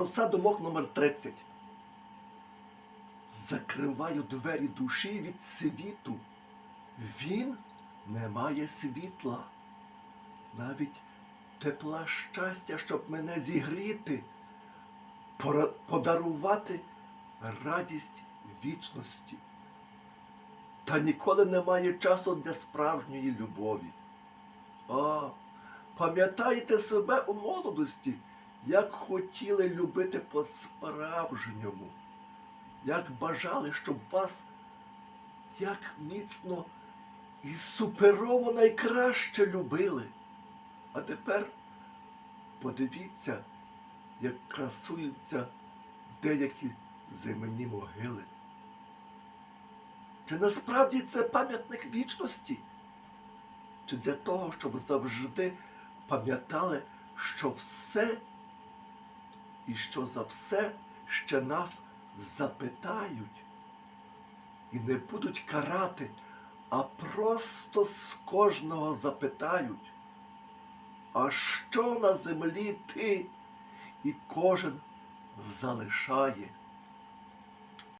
Роса думок номер 30. Закриваю двері душі від світу. Він не має світла. Навіть тепла щастя, щоб мене зігріти, подарувати радість вічності. Та ніколи немає часу для справжньої любові. А, пам'ятаєте себе у молодості, як хотіли любити по-справжньому, як бажали, щоб вас як міцно і суперово найкраще любили. А тепер подивіться, як красуються деякі земні могили. Чи насправді це пам'ятник вічності? Чи для того, щоб завжди пам'ятали, що все і що за все ще нас запитають і не будуть карати, а просто з кожного запитають, а що на землі ти? І кожен залишає